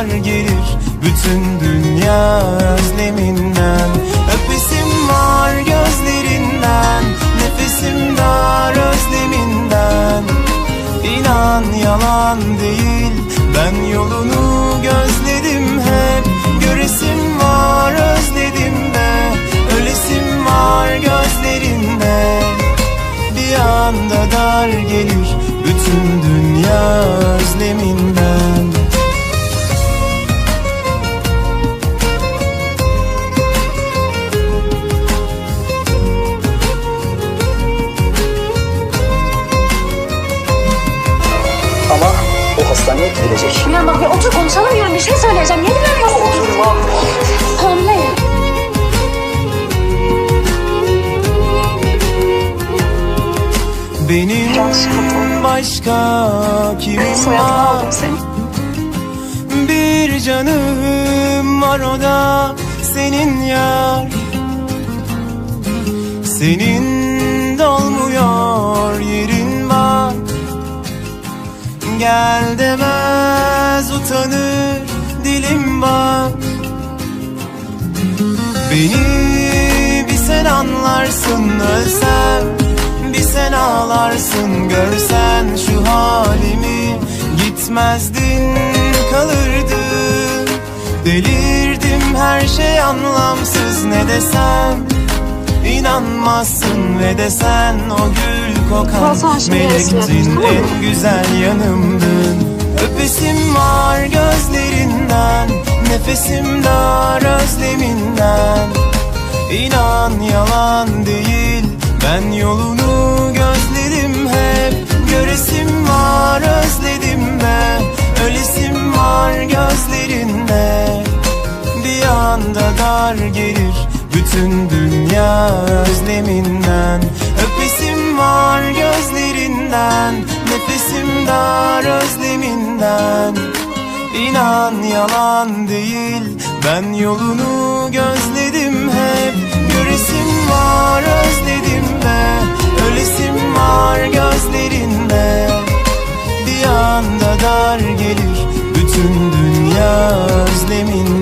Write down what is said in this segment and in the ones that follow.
dar gelir bütün dünya özleminden. Öpesim var gözlerinden Nefesim dar özleminden. İnan yalan değil Ben yolunu gözledim hep. Göresim var özledim de Ölesim var gözlerinde. Bir anda dar gelir Bütün dünya özleminden hastaneye gidilecek. Miran bak bir otur konuşalım diyorum bir şey söyleyeceğim. Niye dinlemiyorsun? Oturma. Hamileyim. Benim başka kimim var? Bir canım var o da senin yar Senin Gel demez utanır dilim bak. Beni bir sen anlarsın ölsem Bir sen ağlarsın görsen şu halimi. Gitmezdin kalırdın. Delirdim her şey anlamsız ne desem İnanmazsın ve desen o gül kokan Melektin en güzel yanımdın. Öpesim var gözlerinden Nefesim dar özleminden. İnan yalan değil Ben yolunu gözledim hep. Göresim var özledim bütün dünya özleminden. Öpesim var gözlerinden Nefesim dar özleminden. İnan yalan değil Ben yolunu gözledim hep. Göresim var özledim be Ölesim var gözlerinde. Bir anda dar gelir Bütün dünya özleminden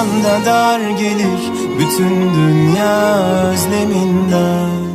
anda dar gelir. Bütün dünya özleminden